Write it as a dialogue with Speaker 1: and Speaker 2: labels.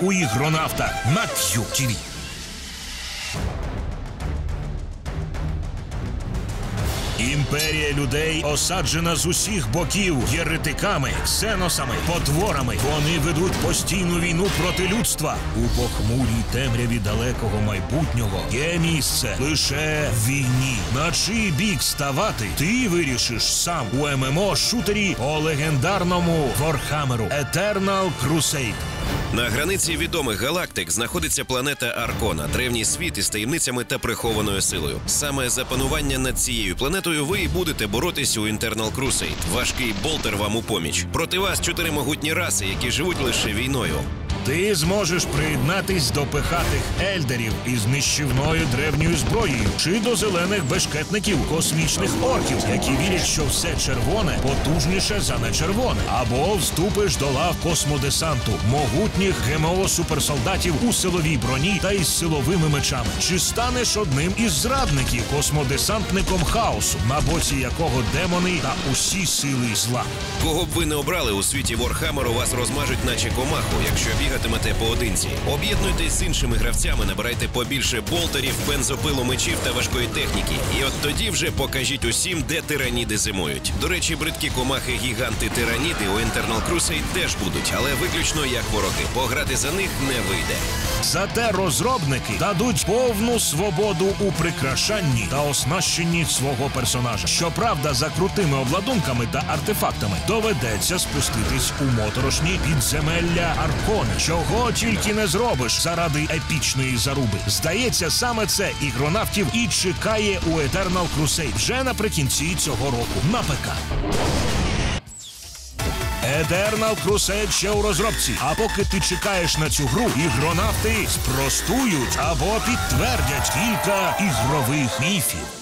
Speaker 1: у ігронавта на QTV. Імперія людей осаджена з усіх боків єретиками, ксеносами, потворами. Вони ведуть постійну війну проти людства. У похмурій темряві далекого майбутнього є місце лише війні. На чий бік ставати, ти вирішиш сам у ММО шутері по легендарному Ворхамеру Eternal Crusade.
Speaker 2: На границі відомих галактик знаходиться планета Аркона, древній світ із таємницями та прихованою силою. Саме за панування над цією планетою ви і будете боротись у Internal Crusade. Важкий болтер вам у поміч. Проти вас чотири могутні раси, які живуть лише війною.
Speaker 1: Ти зможеш приєднатись до пихатих ельдерів із нищівною древньою зброєю чи до зелених бешкетників космічних орків, які вірять, що все червоне потужніше за нечервоне, або вступиш до лав космодесанту, могутніх ГМО суперсолдатів у силовій броні та із силовими мечами. Чи станеш одним із зрадників космодесантником хаосу, на боці якого демони та усі сили зла?
Speaker 2: Кого б ви не обрали у світі Ворхамеру, вас розмажуть, наче комаху, якщо бігатимете поодинці. Об'єднуйтесь з іншими гравцями, набирайте побільше болтерів, бензопилу мечів та важкої техніки. І от тоді вже покажіть усім, де тираніди зимують. До речі, бридкі комахи, гіганти тираніди у Internal Crusade теж будуть, але виключно як вороги. Пограти за них не вийде.
Speaker 1: Зате розробники дадуть повну свободу у прикрашанні та оснащенні свого персонажа. Щоправда, за крутими обладунками та артефактами доведеться спуститись у моторошні підземелля Аркони. Чого тільки не зробиш заради епічної заруби. Здається, саме це ігронавтів і чекає у Eternal Crusade вже наприкінці цього року на ПК. Eternal Crusade ще у розробці. А поки ти чекаєш на цю гру, ігронавти спростують або підтвердять кілька ігрових міфів.